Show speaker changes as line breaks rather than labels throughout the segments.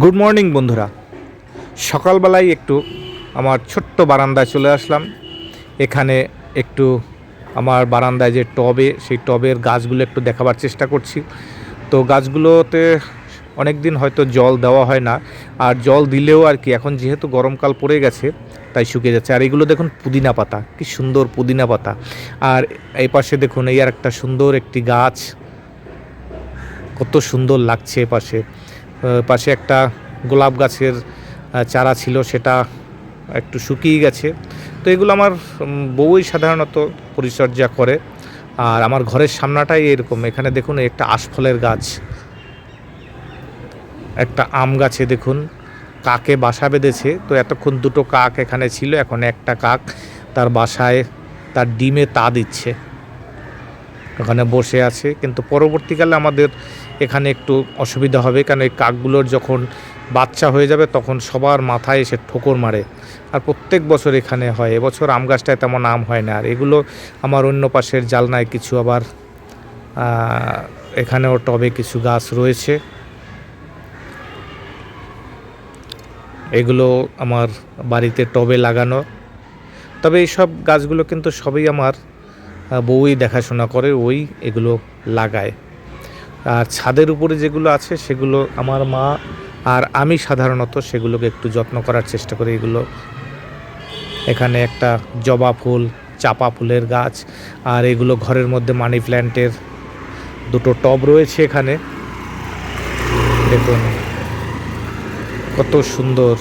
Good morning বন্ধুরা। সকালবেলায় একটু আমার ছোট্ট বারান্দায় চলে আসলাম। এখানে একটু আমার বারান্দায় যে টবে, সেই টবের গাছগুলো একটু দেখাবার চেষ্টা করছি। তো গাছগুলোতে অনেক দিন হয়তো জল দেওয়া হয় না। আর জল দিলেও আর কি, এখন যেহেতু গরমকাল পড়ে গেছে, তাই শুকিয়ে যাচ্ছে। আর এগুলো দেখুন, পুদিনা পাতা। কি সুন্দর পুদিনা পাতা। আর এই পাশে দেখুন, এই আর একটা সুন্দর একটি গাছ। কত সুন্দর লাগছে এ পাশে। পাশে একটা গোলাপ গাছের চারা ছিল, সেটা একটু শুকিয়ে গেছে। তো এগুলো আমার বউই সাধারণত পরিচর্যা করে। আর আমার ঘরের সামনাটাই এরকম। এখানে দেখুন, একটা আশফলের গাছ। একটা আম গাছে দেখুন, কাকে বাসা বেঁধেছে। তো এতক্ষণ দুটো কাক এখানে ছিল, এখন একটা কাক। তার বাসায় তার ডিমে তা দিচ্ছে। ওখানে বসে আছে। কিন্তু পরবর্তীকালে আমাদের এখানে একটু অসুবিধা হবে, কারণ এই কাকগুলোর যখন বাচ্চা হয়ে যাবে তখন সবার মাথায় এসে ঠোকর মারে। আর প্রত্যেক বছর এখানে হয়, এবছর আম গাছটায় তেমন আম হয় না। আর এগুলো আমার অন্য পাশের জালনায় কিছু আবার এখানেও টবে কিছু গাছ রয়েছে। এগুলো আমার বাড়িতে টবে লাগানো। তবে এইসব গাছগুলো কিন্তু সবই আমার বউই দেখাশোনা করে, ওই এগুলো লাগায়। আর ছাদের উপরে যেগুলো আছে, সেগুলো আমার মা আর আমি সাধারণত সেগুলোকে একটু যত্ন করার চেষ্টা করি। এগুলো এখানে একটা জবা ফুল, চাপা ফুলের গাছ, আর এগুলো ঘরের মধ্যে মানি প্ল্যান্টের দুটো টব রয়েছে এখানে। দেখুন, কত সুন্দর।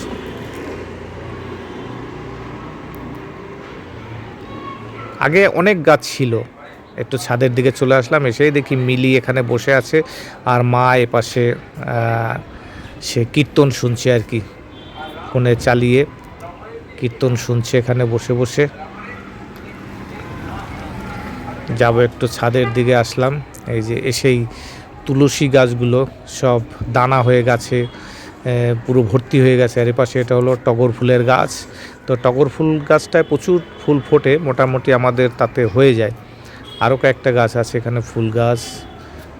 আগে অনেক গাছ ছিল। একটু ছাদের দিকে চলে আসলাম, এসেই দেখি মিলি এখানে বসে আছে আর মা এপাশে সে কীর্তন শুনছে আর কি। ফোনে চালিয়ে কীর্তন শুনছে এখানে বসে বসে। যাব একটু ছাদের দিকে আসলাম, এই যে এসেই তুলসী গাছগুলো সব দানা হয়ে গেছে। পুরো ভর্তি হয়ে গেছে। আর এপাশে এটা হলো টগর ফুলের গাছ। তো টগর ফুল গাছটায় প্রচুর ফুল ফোটে, মোটামুটি আমাদের তাতে হয়ে যায়। আরও কয়েকটা গাছ আছে এখানে, ফুল গাছ।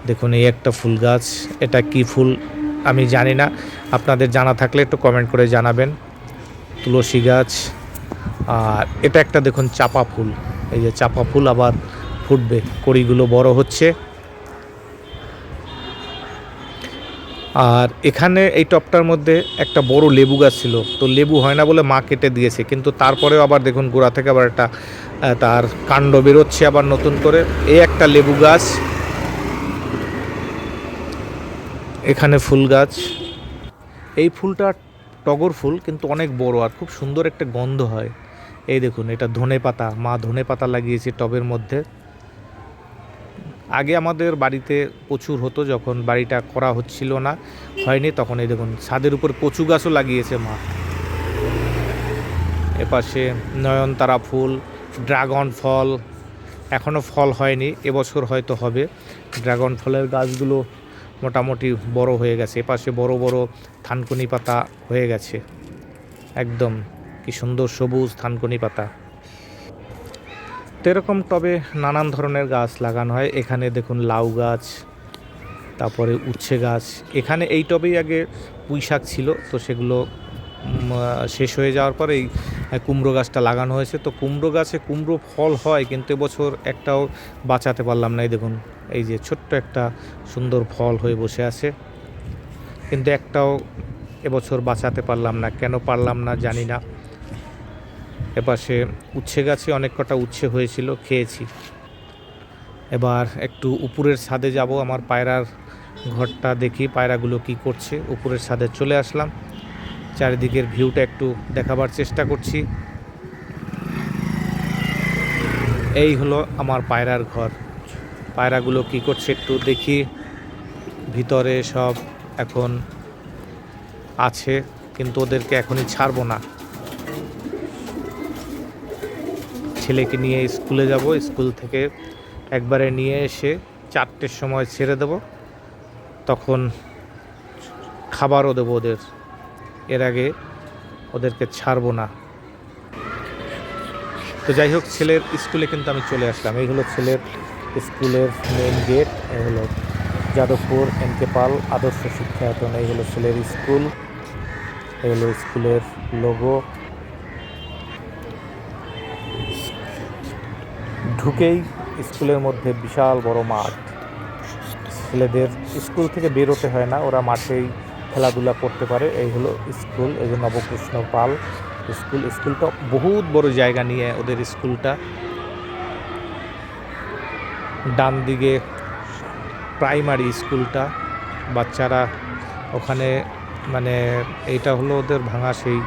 দেখুন, এই একটা ফুল গাছ। এটা কি ফুল আমি জানি না। আপনাদের জানা থাকলে একটু কমেন্ট করে জানাবেন। তুলসী গাছ। আর এটা একটা দেখুন, চাপা ফুল। এই যে চাপা ফুল আবার ফুটবে, কড়িগুলো বড় হচ্ছে। আর এখানে এই টপটার মধ্যে একটা বড় লেবু গাছ ছিল। তো লেবু হয় না বলে মা কেটে দিয়েছে। কিন্তু তারপরেও আবার দেখুন গোড়া থেকে আবার একটা তার কাণ্ড বেরোচ্ছে আবার নতুন করে। এই একটা লেবু গাছ। এখানে ফুল গাছ। এই ফুলটা টগর ফুল, কিন্তু অনেক বড় আর খুব সুন্দর একটা গন্ধ হয়। এই দেখুন, এটা ধনে পাতা মা ধনে পাতা লাগিয়েছে টবের মধ্যে। আগে আমাদের বাড়িতে প্রচুর হতো, যখন বাড়িটা করা হচ্ছিল না, হয়নি, তখন এই দেখুন, ছাদের উপর কচু গাছও লাগিয়েছে মা। এপাশে নয়নতারা ফুল, ড্রাগন ফল এখনও ফল হয়নি, এবছর হয়তো হবে। ড্রাগন ফলের গাছগুলো মোটামুটি বড় হয়ে গেছে এপাশে বড় বড় থানকুনি পাতা হয়ে গেছে। একদম, কি সুন্দর সবুজ থানকুনি পাতা। তো এরকম টবে নানান ধরনের গাছ লাগানো হয়। এখানে দেখুন লাউ গাছ, তারপরে উচ্ছে গাছ। এখানে এই টবেই আগে পুঁই শাক ছিল, তো সেগুলো শেষ হয়ে যাওয়ার পরে এই কুমড়ো গাছটা লাগানো হয়েছে। তো কুমড়ো গাছে কুমড়ো ফল হয়, কিন্তু এবছর একটাও বাঁচাতে পারলাম না। এই দেখুন, এই যে ছোট্ট একটা সুন্দর ফল হয়ে বসে আছে। কিন্তু একটাও এবছর বাঁচাতে পারলাম না। কেন পারলাম না জানি না। এপাশে উচ্ছে গাছে অনেক কটা উচ্ছে হয়েছিল, খেয়েছি। এবার একটু উপরের ছাদে যাব, আমার পায়রার ঘরটা দেখি, পায়রাগুলো কি করছে। উপরের ছাদে চলে আসলাম। চারিদিকের ভিউটা একটু দেখাবার চেষ্টা করছি। এই হলো আমার পায়রার ঘর। পায়রাগুলো কি করছে একটু দেখি। ভিতরে সব এখন আছে, কিন্তু ওদেরকে এখনই ছাড়বো না। ছেলেকে নিয়ে স্কুলে যাব। স্কুল থেকে একবারে নিয়ে এসে চারটের সময় ছেড়ে দেব। তখন খাবারও দেবো ওদের। এর আগে ওদেরকে ছাড়বো না। তো যাই হোক, ছেলের স্কুলে কিন্তু আমি চলে আসলাম। এই হলো ছেলের স্কুলের মেন গেট এই হলো যাদবপুর, এন কে পাল, আদর্শ শিক্ষায়তন। এই হলো ছেলের স্কুল। এই হলো স্কুলের লোগো ঢুকেই স্কুলের মধ্যে বিশাল বড় মাঠ। ছেলেদের স্কুল থেকে বেরোতে হয় না, ওরা মাঠেই খেলাধুলা করতে পারে। এই হলো স্কুল, এই যে নবকৃষ্ণ পাল স্কুল। স্কুলটা বহুত বড় জায়গা নিয়ে ওদের স্কুলটা। ডান দিকে প্রাইমারি স্কুলটা, বাচ্চারা ওখানে মানে এইটা হলো ওদের ভাঙা সেই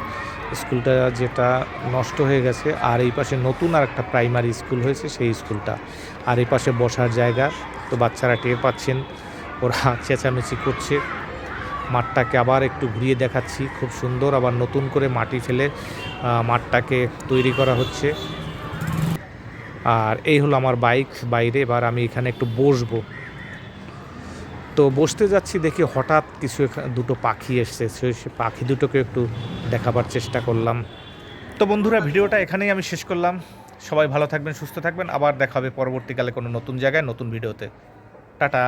স্কুলটা যেটা নষ্ট হয়ে গেছে, আর এই পাশে নতুন আর একটা প্রাইমারি স্কুল হয়েছে, সেই স্কুলটা। আর এই পাশে বসার জায়গা, তো বাচ্চারা টের পাচ্ছেন, ওরা চেঁচামেচি করছে। মাঠটাকে আবার একটু ঘুরিয়ে দেখাচ্ছি, খুব সুন্দর আবার নতুন করে মাটি ফেলে মাঠটাকে তৈরি করা হচ্ছে। আর এই হলো আমার বাইক, বাইরে এবার আমি এখানে একটু বসবো। তো বসতে যাচ্ছি দেখি হঠাৎ কিছু দুটো পাখি এসছে। সে পাখি দুটোকে একটু দেখাবার চেষ্টা করলাম। তো বন্ধুরা, ভিডিওটা এখানেই আমি শেষ করলাম। সবাই ভালো থাকবেন, সুস্থ থাকবেন। আবার দেখা হবে পরবর্তীকালে কোনো নতুন জায়গায়, নতুন ভিডিওতে। টাটা!